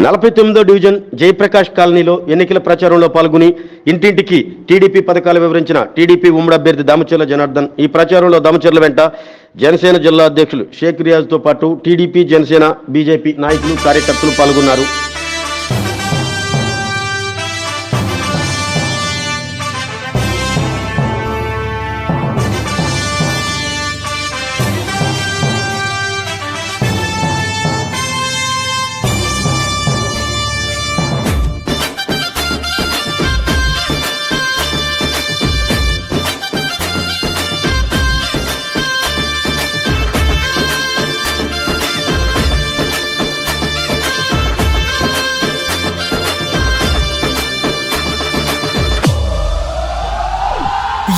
నలభై తొమ్మిదో డివిజన్ జయప్రకాష్ కాలనీలో ఎన్నికల ప్రచారంలో పాల్గొని ఇంటింటికి టీడీపీ పథకాలు వివరించిన టీడీపీ ఉమ్మడి అభ్యర్థి దామచర్ల జనార్దన్. ఈ ప్రచారంలో దామచర్ల వెంట జనసేన జిల్లా అధ్యక్షులు షేక్ రియాజ్తో పాటు టీడీపీ జనసేన బీజేపీ నాయకులు కార్యకర్తలు పాల్గొన్నారు.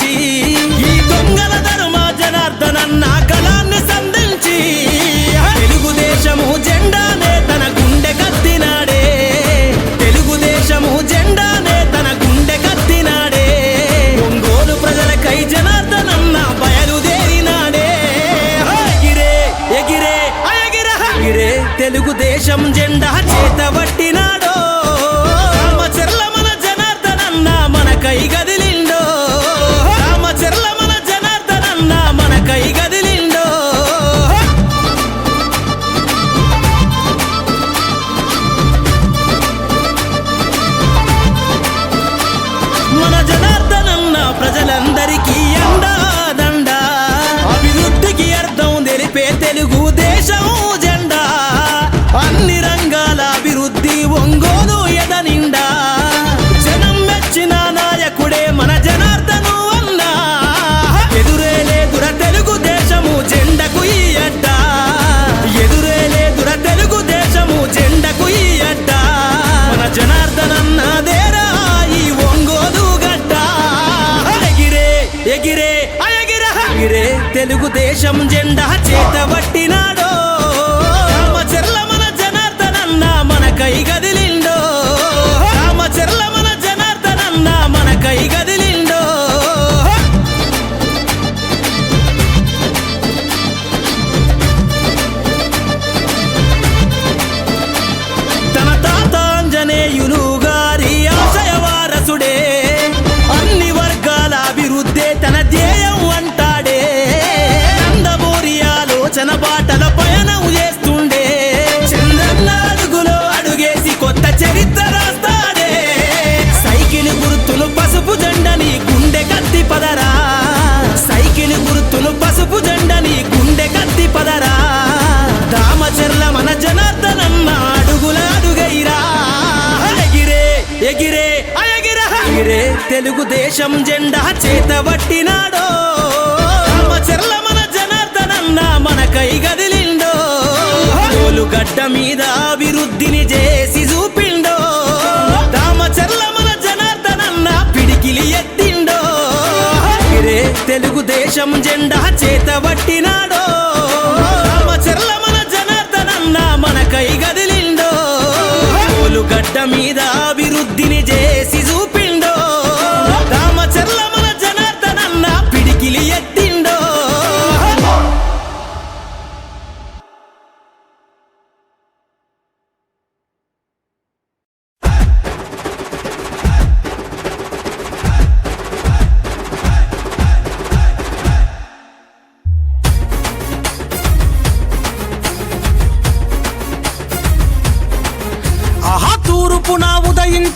సంధించి ఈ దొంగల ధర్మ జనార్దనన్న కళాన్ని సంధించి తెలుగుదేశము జెండానే తన గుండె కత్తినాడే. తెలుగుదేశము జెండానే తన గుండె కత్తినాడే. ఒంగోలు ప్రజలకై జనార్దనన్న బయలుదేరినాడే. ఎగిరే ఎగిరే ఎగిరే తెలుగుదేశం జెండా చేతబట్టినాడో దేశం జెండా చేతబట్టినాడో రామచర్ల మన జనార్దనన్న మన కై గదిలిండో? రామచర్ల మన జనార్దనన్న మన కై గది ఆలోచన బాటల పయనం చేస్తుండే చంద్రన్న అడుగులో అడుగేసి కొత్త చరిత్ర రాస్తాడే. సైకిల్ గుర్తులు పసుపు జెండని గుండె కత్తి పదరా. సైకిల్ గుర్తులు పసుపు జెండని గుండె కత్తి పదరా. దామచర్ల మన జనార్దనన్న అడుగుల అడుగైరా. ఎగిరే ఎగిరే ఎగిరే ఎగిరే తెలుగుదేశం జెండా చేతబట్టినాడో రామచర్ల మన జనార్దనన్న మన కై గడ్డ మీద అభివృద్ధిని చేసి చూపిండో దామచర్ల మన జనార్దనన్న పిడికిలి ఎత్తిండో. రే తెలుగుదేశం జెండా చేతబట్టినాడో రామచర్ల మన జనార్దనన్న మన కై గదిలిండో గడ్డ మీద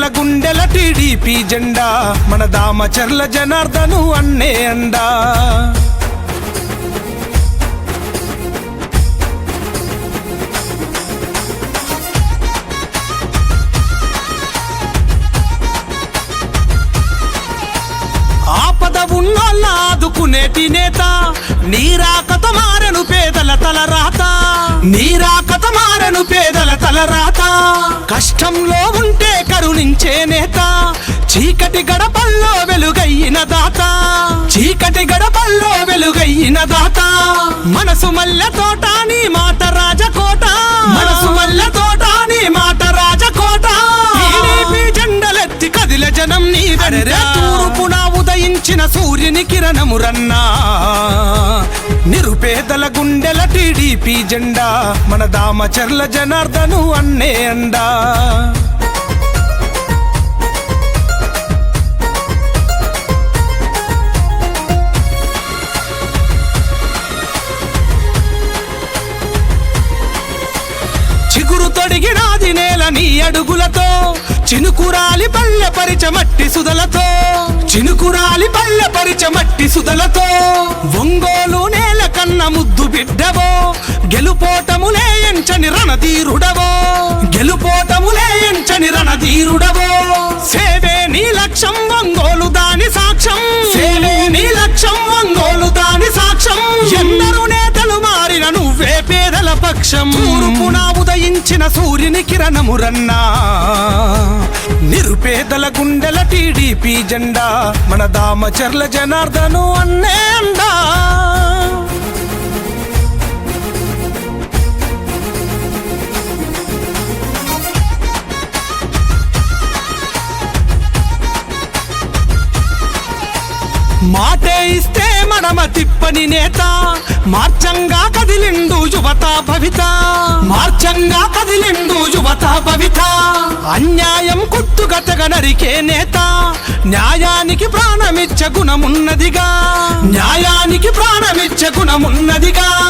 గుండెల గుండెల టీడీపీ జెండా మన దామచర్ల జనార్దను అన్నే అండా. ఆపద ఉన్నోళ్ళ ఆదుకునేటి నేత నీరాకత మారను పేదల తల రాత మారెను పేదల తల రాత కష్టంలో ఉంటే కరుణించే నేత. చీకటి గడపల్లో వెలుగయ్యిన దాత. చీకటి గడపల్లో వెలుగయ్యిన దాత. మనసు మల్లె తోట నీ మాట రాజకోట. మనసు మల్లె తోట నీ మాట రాజకోట. జెండలెత్తి కదిల జనం నీ తూర్పున ఉదయించిన సూర్యుని కిరణమురన్నా. నిరుపేదల గుండెల టీడీపీ జెండా మన దామచర్ల జనార్దను అన్నే అండా. చిగురు తొడిగినాది నేల నీ అడుగులతో చినుకురాలి పల్లె పరిచ మట్టి సుదలతో చినుకురాలి పల్లె పరిచ మట్టి సుదలతో ఒంగోలు నేల కన్న ముద్దు బిడ్డవో గెలుపోటములే ఎంచని రణధీరుడవో గెలుపోటములే ఎంచని రణధీరుడవో సేవే నీ లక్ష్యం పక్షం తూర్పున ఉదయించిన సూర్యుని కిరణమురన్నా. నిరుపేదల గుండెల టీడీపీ జెండా మన దామచర్ల జనార్దను అన్నే అండా. మాటే ఇస్తే మనమ తిప్పని నేత మార్చంగా కదిలిండు యువత భవిత. మార్చంగా కదిలిండు యువత భవిత. అన్యాయం కుట్టుగతగ నరికే నేత. న్యాయానికి ప్రాణమిచ్చ గుణమున్నదిగా. న్యాయానికి ప్రాణమిచ్చ గుణమున్నదిగా.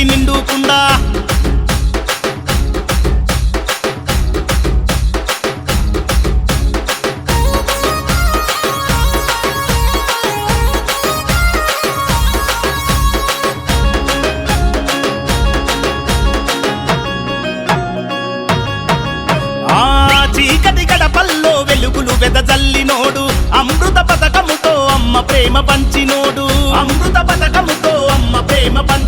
ప్రగతికి నిండుకుండా. ఆ చీకటి గడపల్లో వెలుగులు వెదజల్లినోడు. అమృత పథకముతో అమ్మ ప్రేమ పంచినోడు. అమృత పథకముతో అమ్మ ప్రేమ పంచినోడు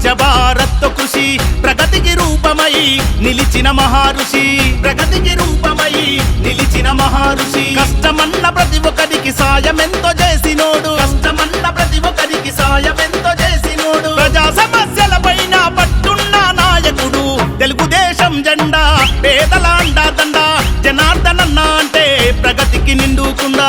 స్వచ్ఛ భారత్ కృషి ప్రగతికి రూపమై నిలిచిన మహారుషి. ప్రగతికి రూపమై నిలిచిన మహారుషి. కష్టమన్న ప్రతి ఒక్కరికి సాయమెంతో చేసినోడు. కష్టమన్న ప్రతి ఒక్కరికి ఎంతో చేసినోడు. ప్రజా సమస్యల పైన పట్టున్న నాయకుడు. తెలుగుదేశం జెండా పేదలాండా దండా దండ జనార్దనన్న అంటే ప్రగతికి నిండుకుండా